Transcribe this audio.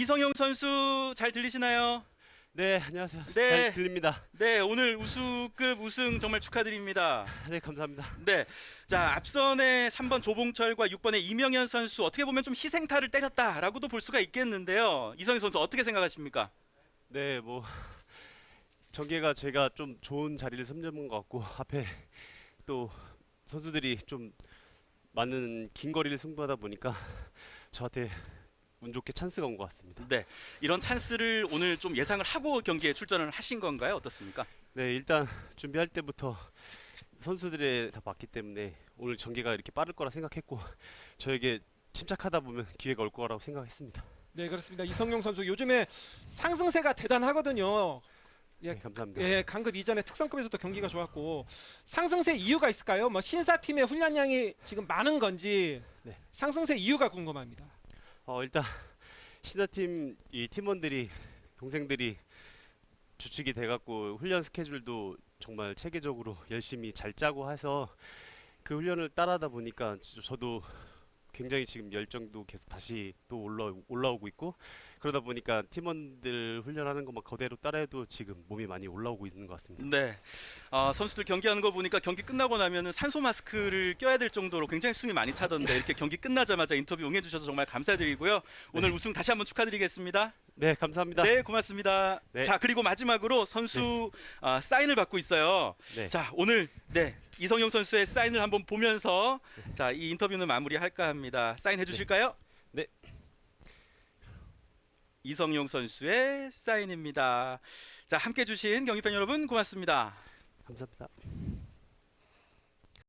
이성용 선수 잘 들리시나요? 네, 안녕하세요. 네. 잘 들립니다. 네, 오늘 우수급 우승 정말 축하드립니다. 네, 감사합니다. 네. 자, 앞선에 3번 조봉철과 6번의 이명현 선수 어떻게 보면 좀 희생타를 때렸다라고도 볼 수가 있겠는데요. 이성용 선수 어떻게 생각하십니까? 네, 뭐 전개가 제가 좀 좋은 자리를 선점한 것 같고 앞에 또 선수들이 좀 많은 긴 거리를 승부하다 보니까 저한테 운 좋게 찬스가 온 것 같습니다. 네. 이런 찬스를 오늘 좀 예상을 하고 경기에 출전을 하신 건가요? 어떻습니까? 네, 일단 준비할 때부터 선수들에 다 봤기 때문에 오늘 전개가 이렇게 빠를 거라 생각했고 저에게 침착하다 보면 기회가 올 거라고 생각했습니다. 네 그렇습니다. 이성용 선수 요즘에 상승세가 대단하거든요. 예, 네, 감사합니다. 예, 강급 이전에 특성급에서도 경기가 좋았고 상승세 이유가 있을까요? 뭐 신사팀의 훈련량이 지금 많은 건지 네. 상승세 이유가 궁금합니다. 어 일단 신화팀 이 팀원들이 동생들이 주축이 돼갖고 훈련 스케줄도 정말 체계적으로 열심히 잘 짜고 해서 그 훈련을 따라하다 보니까 저- 저도 굉장히 지금 열정도 계속 다시 또 올라 올라오고 있고 그러다 보니까 팀원들 훈련하는 것만 그대로 따라해도 지금 몸이 많이 올라오고 있는 것 같습니다. 네. 아, 선수들 경기하는 거 보니까 경기 끝나고 나면은 산소 마스크를 껴야 될 정도로 굉장히 숨이 많이 차던데 이렇게 경기 끝나자마자 인터뷰 응해 주셔서 정말 감사드리고요. 오늘 우승 다시 한번 축하드리겠습니다. 네, 감사합니다. 네, 고맙습니다. 네. 자, 그리고 마지막으로 선수 아, 사인을 받고 있어요. 네. 자, 오늘 네 이성용 선수의 사인을 한번 보면서 자, 이 인터뷰는 마무리할까 합니다. 사인해 주실까요? 네. 이성용 선수의 사인입니다. 자, 함께 해주신 경기팬 여러분 고맙습니다. 감사합니다.